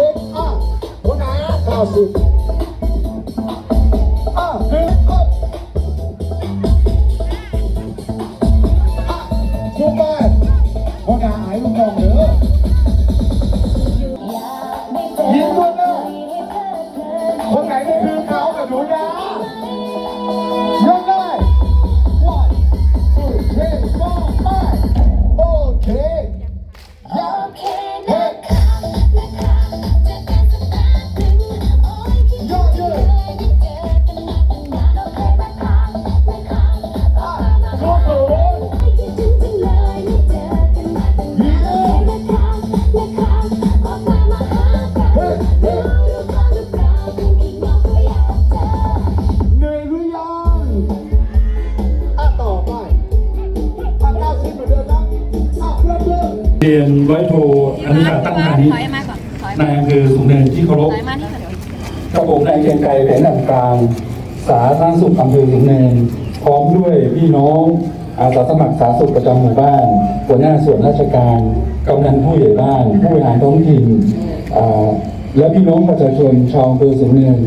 สิบแม่เก้าสิบอะหัวหน้าเก้าสิบอะหนึ่งอะอะชูไปหัวหน้าหายลูกน้องเด้อยิงตัวหน้าคนไหนไม่คือเขากับหนูนะ เรียนร้อยโทอนุชาตั้งพาณิชถย์อยมาก่อนถอยนายอำเภอสูงเนินที่เคารพถอยมานี่ก่อนเดี๋ยวกับผมนายเกรียงไกรแผนด่านกลาง สาธารณสุขอำเภอสูงเนิน พร้อมด้วยพี่น้องอาสาสมัครสาธารณสุขประจำหมู่บ้าน หัวหน้าส่วนราชการกำนันผู้ใหญ่บ้าน ผู้บริหารท้องถิ่นอ่าและพี่น้องประชาชนชาวอำเภอสูงเนิน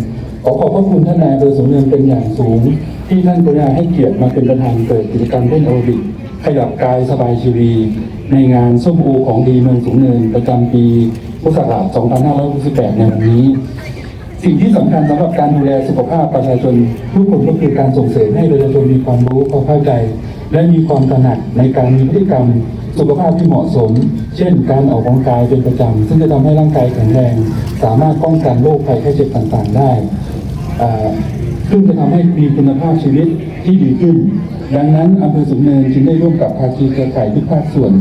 ขอขอบพระคุณท่านนายอำเภอสูงเนินเป็นอย่างสูง ที่ท่านกรุณาให้เกียรติมาเป็นประธานเปิดกิจกรรมเต้นแอโรบิก ขยับกายสบายชีวี ในงานส้มโอของดีเมืองสูงเนินประจำปีพุทธศักราช 2568 ในวันนี้ สิ่งที่สำคัญสำหรับการดูแลสุขภาพประชาชนทุกคนก็คือการส่งเสริมให้ประชาชนมีความรู้ความเข้าใจ และมีความตระหนักในการมีพฤติกรรมสุขภาพที่เหมาะสม เช่น การออกกำลังกายเป็นประจำ ซึ่งจะทำให้ร่างกายแข็งแรง สามารถป้องกันโรคภัยไข้เจ็บต่างๆ ได้ซึ่งจะทำให้มีคุณภาพชีวิตที่ดีขึ้น ดังนั้นอำเภอสูงเนินจึงได้ร่วมกับภาคีเครือข่ายทุกภาคส่วน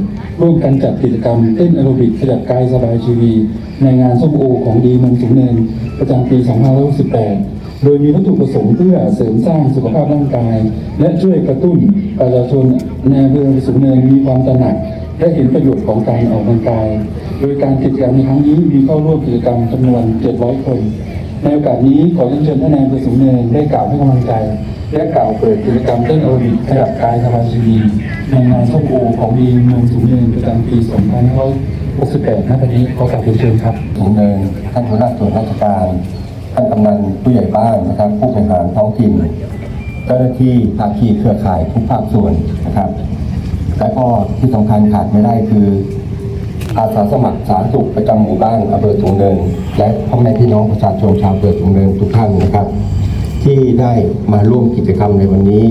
ร่วมกันจัดกิจกรรมเต้นแอโรบิกขยับกายสบายชีวีในงานส้มโอของดีเมืองสูงเนิน ประจำปี 2568 โดยมีวัตถุประสงค์เพื่อเสริมสร้างสุขภาพร่างกาย และช่วยกระตุ้นประชาชนในอำเภอสูงเนินมีความตระหนักและเห็นประโยชน์ของการออกกำลังกาย โดยการกิจกรรมในครั้งนี้มีเข้าร่วมกิจกรรมจำนวน 700 คน ในโอกาสนี้ขอเรียนเชิญท่านนายอำเภอสูงเนินได้กล่าวให้กำลังใจ และกล่าวเปิดกิจกรรมเต้นแอโรบิกขยับกายสบายชีวีในงานส้มโอของดีเมืองสูงเนินประจำปี2568ณบัดนี้ขอกราบเรียนเชิญครับสูงเนินท่านหัวหน้าส่วนราชการท่านกำนันผู้ใหญ่บ้านนะครับ ผู้บริหารท้องถิ่นเจ้าหน้าที่ภาคีเครือข่ายทุกภาคส่วนนะครับและก็ที่สำคัญขาดไม่ได้คือ อาสาสมัครสาธารณสุขประจำหมู่บ้านอำเภอสูงเนิน และพ่อแม่พี่น้องประชาชนชาวอำเภอสูงเนินทุกท่านนะครับ ที่ได้มาร่วมกิจกรรมในวันนี้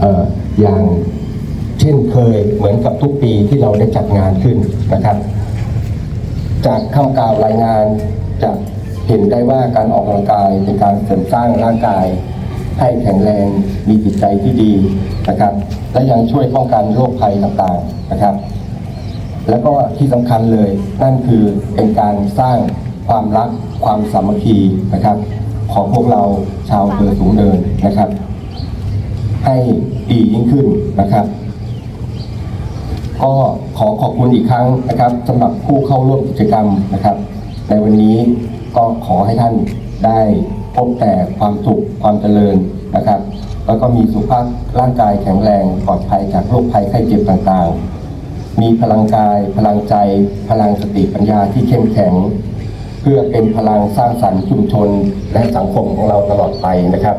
เอ่ออย่างเช่นเคยเหมือนกับทุกปีที่เราได้จัดงานขึ้นนะครับ จากคำกล่าวรายงานจะเห็นได้ว่าการออกกำลังกายเป็นการเสริมสร้างร่างกาย ให้แข็งแรงมีจิตใจที่ดีนะครับ และยังช่วยป้องกันโรคภัยต่างๆนะครับ แล้วก็ที่สำคัญเลยนั่นคือเป็นการสร้างความรักความสามัคคีนะครับ ของพวกเราชาวอำเภอสูงเนินนะครับ ให้ดียิ่งขึ้นนะครับ ก็ขอขอบคุณอีกครั้งนะครับสำหรับผู้เข้าร่วมกิจกรรมนะครับ ในวันนี้ก็ขอให้ท่านได้พบแต่ความสุขความเจริญนะครับ แล้วก็มีสุขภาพร่างกายแข็งแรงปลอดภัยจากโรคภัยไข้เจ็บต่างๆ มีพลังกาย พลังใจ พลังสติปัญญาที่เข้มแข็ง เพื่อเป็นพลังสร้างสรรค์ชุมชนและสังคมของเราตลอดไปนะครับ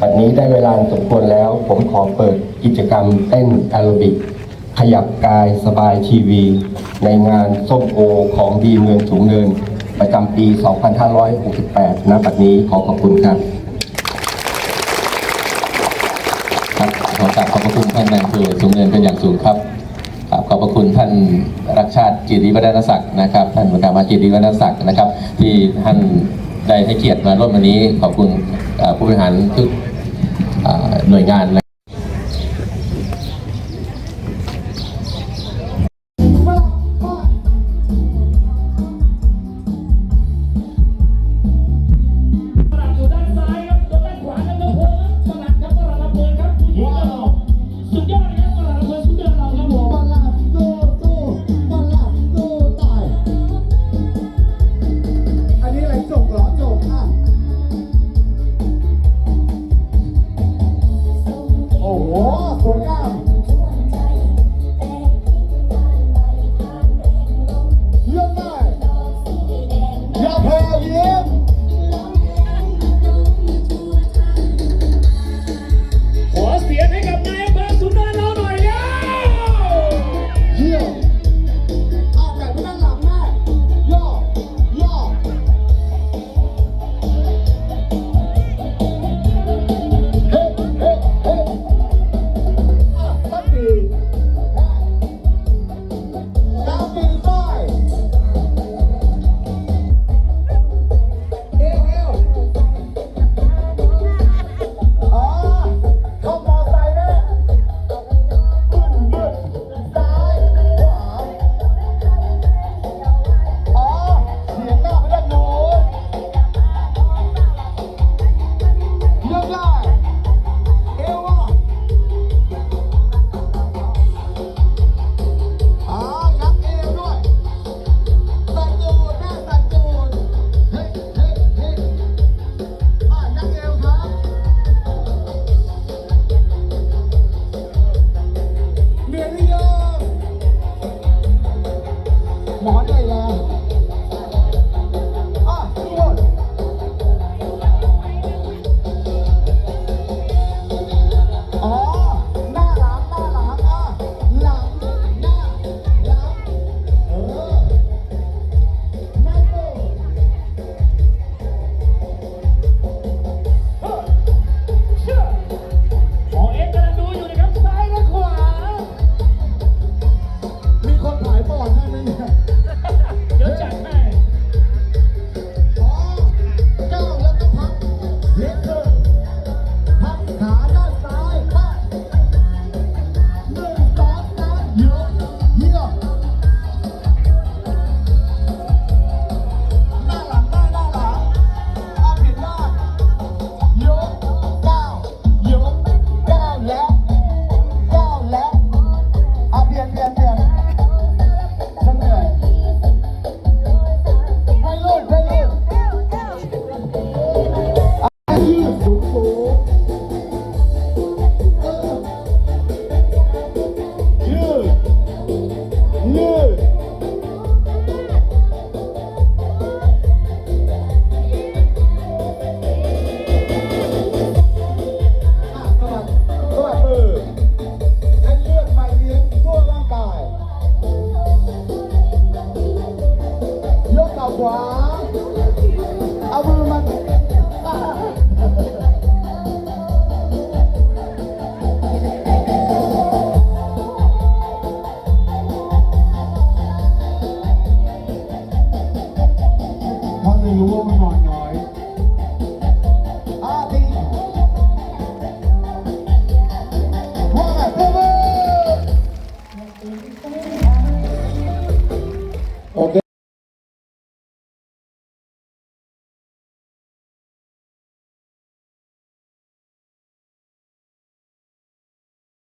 วันนี้ได้เวลาสมควรแล้ว ผมขอเปิดกิจกรรมเต้นแอโรบิก ขยับกายสบายทีวี ในงานส้มโอของดีเมืองสูงเนิน ประจำปี 2568ณบัดนี้ขอขอบคุณครับครับขอกราบขอบพระคุณท่านนายอำเภอสูงเนินเป็นอย่างสูงครับ อบพระคุณท่านรักชาติจิริวัฒนศักดิ์นะครับท่านประกาศมาจิริวัฒนศักดิ์นะครับ ที่ท่านได้ให้เกียรติมาร่วมวันนี้ ขอบคุณผู้บริหารทุกหน่วยงานนะสลับอยู่ด้านซ้ายครับด้านขวาครับน้ำเลิน